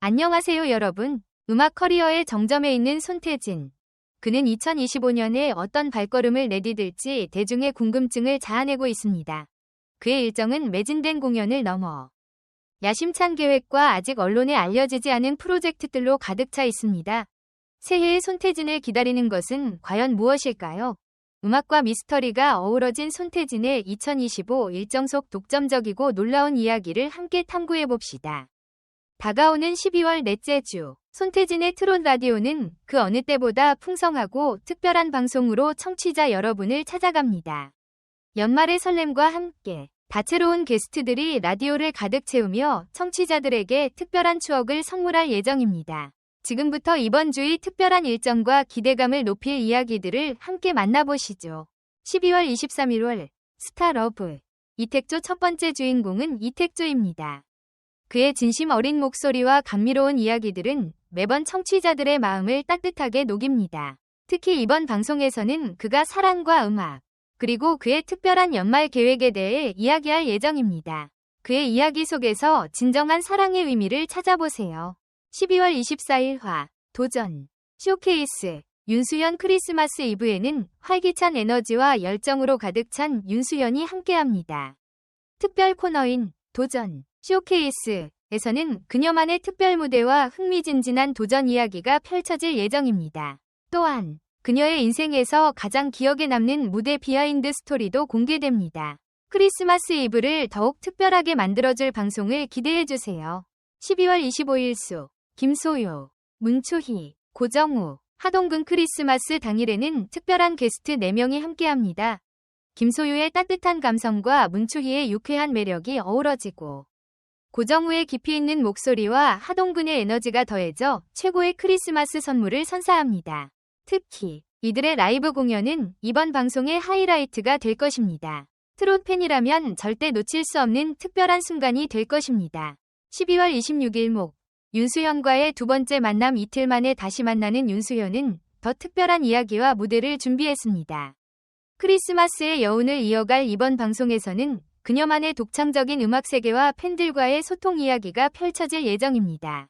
안녕하세요 여러분. 음악 커리어의 정점에 있는 손태진. 그는 2025년에 어떤 발걸음을 내디딜지 대중의 궁금증을 자아내고 있습니다. 그의 일정은 매진된 공연을 넘어 야심찬 계획과 아직 언론에 알려지지 않은 프로젝트들로 가득 차 있습니다. 새해의 손태진을 기다리는 것은 과연 무엇일까요? 음악과 미스터리가 어우러진 손태진의 2025 일정 속 독점적이고 놀라운 이야기를 함께 탐구해 봅시다. 다가오는 12월 넷째 주, 손태진의 트롯 라디오는 그 어느 때보다 풍성하고 특별한 방송으로 청취자 여러분을 찾아갑니다. 연말의 설렘과 함께 다채로운 게스트들이 라디오를 가득 채우며 청취자들에게 특별한 추억을 선물할 예정입니다. 지금부터 이번 주의 특별한 일정과 기대감을 높일 이야기들을 함께 만나보시죠. 12월 23일 스타 러브 이택조 첫 번째 주인공은 이택조입니다. 그의 진심 어린 목소리와 감미로운 이야기들은 매번 청취자들의 마음을 따뜻하게 녹입니다. 특히 이번 방송에서는 그가 사랑과 음악, 그리고 그의 특별한 연말 계획에 대해 이야기할 예정입니다. 그의 이야기 속에서 진정한 사랑의 의미를 찾아보세요. 12월 24일 화, 도전, 쇼케이스, 윤수연 크리스마스 이브에는 활기찬 에너지와 열정으로 가득 찬 윤수연이 함께합니다. 특별 코너인 도전, 쇼케이스에서는 그녀만의 특별 무대와 흥미진진한 도전 이야기가 펼쳐질 예정입니다. 또한 그녀의 인생에서 가장 기억에 남는 무대 비하인드 스토리도 공개됩니다. 크리스마스 이브를 더욱 특별하게 만들어줄 방송을 기대해주세요. 12월 25일 수 김소요, 문초희, 고정우, 하동근 크리스마스 당일에는 특별한 게스트 4명이 함께합니다. 김소유의 따뜻한 감성과 문초희의 유쾌한 매력이 어우러지고 고정우의 깊이 있는 목소리와 하동근의 에너지가 더해져 최고의 크리스마스 선물을 선사합니다. 특히 이들의 라이브 공연은 이번 방송의 하이라이트가 될 것입니다. 트롯 팬이라면 절대 놓칠 수 없는 특별한 순간이 될 것입니다. 12월 26일 목 윤수현과의 두 번째 만남 이틀 만에 다시 만나는 윤수현은 더 특별한 이야기와 무대를 준비했습니다. 크리스마스의 여운을 이어갈 이번 방송에서는 그녀만의 독창적인 음악 세계와 팬들과의 소통 이야기가 펼쳐질 예정입니다.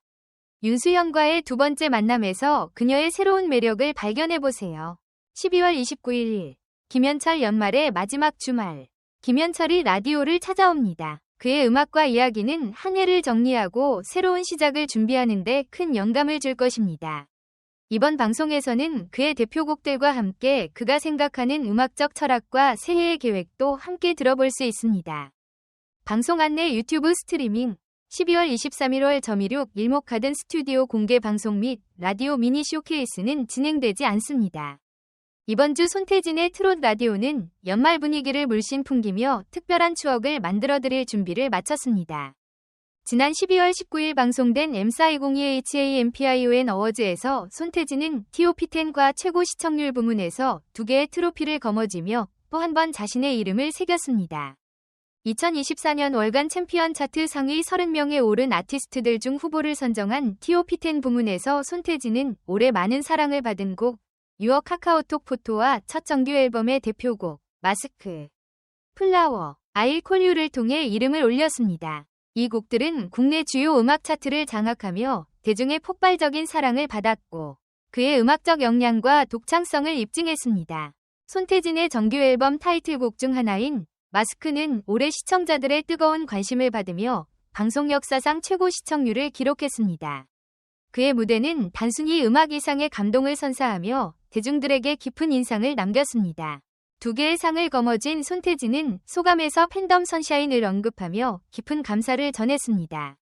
윤수현과의 두 번째 만남에서 그녀의 새로운 매력을 발견해보세요. 12월 29일 김현철 연말의 마지막 주말 김현철이 라디오를 찾아옵니다. 그의 음악과 이야기는 한 해를 정리하고 새로운 시작을 준비하는 데 큰 영감을 줄 것입니다. 이번 방송에서는 그의 대표곡들과 함께 그가 생각하는 음악적 철학과 새해의 계획도 함께 들어볼 수 있습니다. 방송 안내 유튜브 스트리밍 12월 23일 월 점이륙 일목하든 스튜디오 공개 방송 및 라디오 미니 쇼케이스는 진행되지 않습니다. 이번 주 손태진의 트롯 라디오는 연말 분위기를 물씬 풍기며 특별한 추억을 만들어 드릴 준비를 마쳤습니다. 지난 12월 19일 방송된 M420EHAMPION 어워즈에서 손태진은 TOP10과 최고 시청률 부문에서 두 개의 트로피를 거머쥐며 또 한 번 자신의 이름을 새겼습니다. 2024년 월간 챔피언 차트 상위 30명에 오른 아티스트들 중 후보를 선정한 TOP10 부문에서 손태진은 올해 많은 사랑을 받은 곡 유어 카카오톡 포토와 첫 정규 앨범의 대표곡 마스크, 플라워, 아일 콜유를 통해 이름을 올렸습니다. 이 곡들은 국내 주요 음악 차트를 장악하며 대중의 폭발적인 사랑을 받았고 그의 음악적 역량과 독창성을 입증했습니다. 손태진의 정규 앨범 타이틀곡 중 하나인 마스크는 올해 시청자들의 뜨거운 관심을 받으며 방송 역사상 최고 시청률을 기록했습니다. 그의 무대는 단순히 음악 이상의 감동을 선사하며 대중들에게 깊은 인상을 남겼습니다. 두 개의 상을 거머쥔 손태진은 소감에서 팬덤 선샤인을 언급하며 깊은 감사를 전했습니다.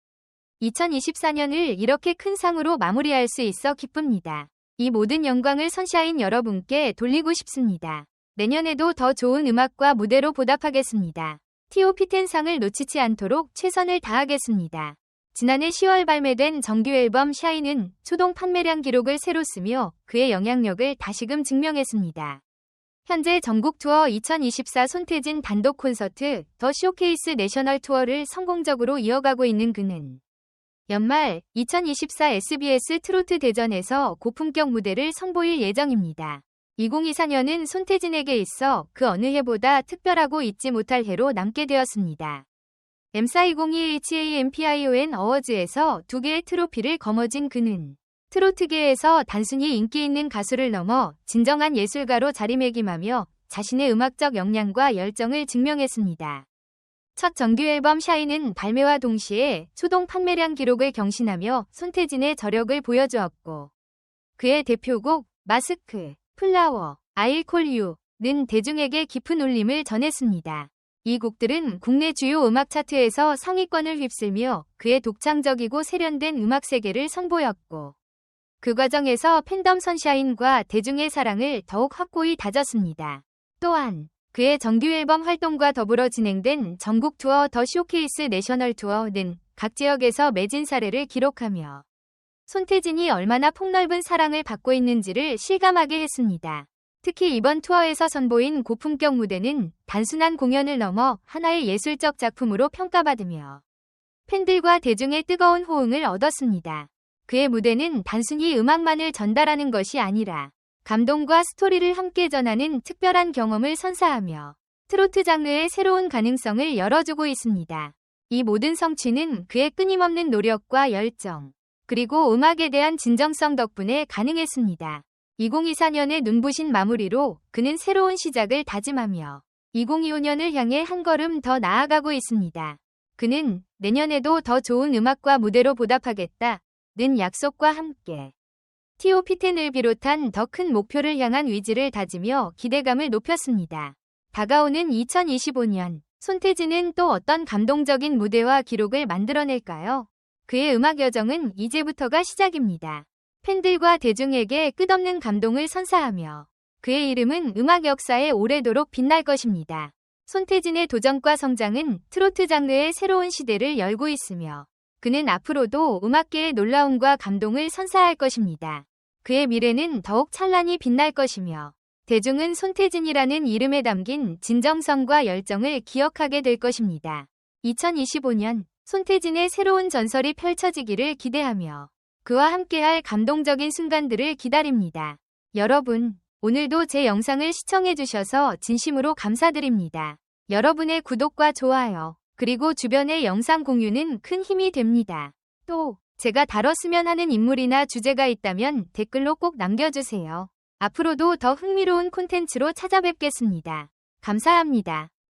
2024년을 이렇게 큰 상으로 마무리할 수 있어 기쁩니다. 이 모든 영광을 선샤인 여러분께 돌리고 싶습니다. 내년에도 더 좋은 음악과 무대로 보답하겠습니다. TOP10 상을 놓치지 않도록 최선을 다하겠습니다. 지난해 10월 발매된 정규 앨범 샤이는 초동 판매량 기록을 새로 쓰며 그의 영향력을 다시금 증명했습니다. 현재 전국 투어 2024 손태진 단독 콘서트 더 쇼케이스 내셔널 투어를 성공적으로 이어가고 있는 그는 연말 2024 SBS 트로트 대전에서 고품격 무대를 선보일 예정입니다. 2024년은 손태진에게 있어 그 어느 해보다 특별하고 잊지 못할 해로 남게 되었습니다. M420EHAMPION 어워즈에서 두 개의 트로피를 거머쥔 그는 트로트계에서 단순히 인기 있는 가수를 넘어 진정한 예술가로 자리매김하며 자신의 음악적 역량과 열정을 증명했습니다. 첫 정규 앨범 샤이는 발매와 동시에 초동 판매량 기록을 경신하며 손태진의 저력을 보여주었고 그의 대표곡 마스크, 플라워, 아이콜유는 대중에게 깊은 울림을 전했습니다. 이 곡들은 국내 주요 음악 차트에서 상위권을 휩쓸며 그의 독창적이고 세련된 음악 세계를 선보였고 그 과정에서 팬덤 선샤인과 대중의 사랑을 더욱 확고히 다졌습니다. 또한 그의 정규 앨범 활동과 더불어 진행된 전국 투어 더 쇼케이스 내셔널 투어는 각 지역에서 매진 사례를 기록하며 손태진이 얼마나 폭넓은 사랑을 받고 있는지를 실감하게 했습니다. 특히 이번 투어에서 선보인 고품격 무대는 단순한 공연을 넘어 하나의 예술적 작품으로 평가받으며 팬들과 대중의 뜨거운 호응을 얻었습니다. 그의 무대는 단순히 음악만을 전달하는 것이 아니라 감동과 스토리를 함께 전하는 특별한 경험을 선사하며 트로트 장르의 새로운 가능성을 열어주고 있습니다. 이 모든 성취는 그의 끊임없는 노력과 열정, 그리고 음악에 대한 진정성 덕분에 가능했습니다. 2024년의 눈부신 마무리로 그는 새로운 시작을 다짐하며 2025년을 향해 한 걸음 더 나아가고 있습니다. 그는 내년에도 더 좋은 음악과 무대로 보답하겠다. 는 약속과 함께 TOP10을 비롯한 더 큰 목표를 향한 의지를 다지며 기대감을 높였습니다. 다가오는 2025년, 손태진은 또 어떤 감동적인 무대와 기록을 만들어낼까요? 그의 음악 여정은 이제부터가 시작입니다. 팬들과 대중에게 끝없는 감동을 선사하며 그의 이름은 음악 역사에 오래도록 빛날 것입니다. 손태진의 도전과 성장은 트로트 장르의 새로운 시대를 열고 있으며 그는 앞으로도 음악계의 놀라움과 감동을 선사할 것입니다. 그의 미래는 더욱 찬란히 빛날 것이며 대중은 손태진이라는 이름에 담긴 진정성과 열정을 기억하게 될 것입니다. 2025년 손태진의 새로운 전설이 펼쳐지기를 기대하며 그와 함께할 감동적인 순간들을 기다립니다. 여러분, 오늘도 제 영상을 시청해주셔서 진심으로 감사드립니다. 여러분의 구독과 좋아요, 그리고 주변의 영상 공유는 큰 힘이 됩니다. 또 제가 다뤘으면 하는 인물이나 주제가 있다면 댓글로 꼭 남겨주세요. 앞으로도 더 흥미로운 콘텐츠로 찾아뵙겠습니다. 감사합니다.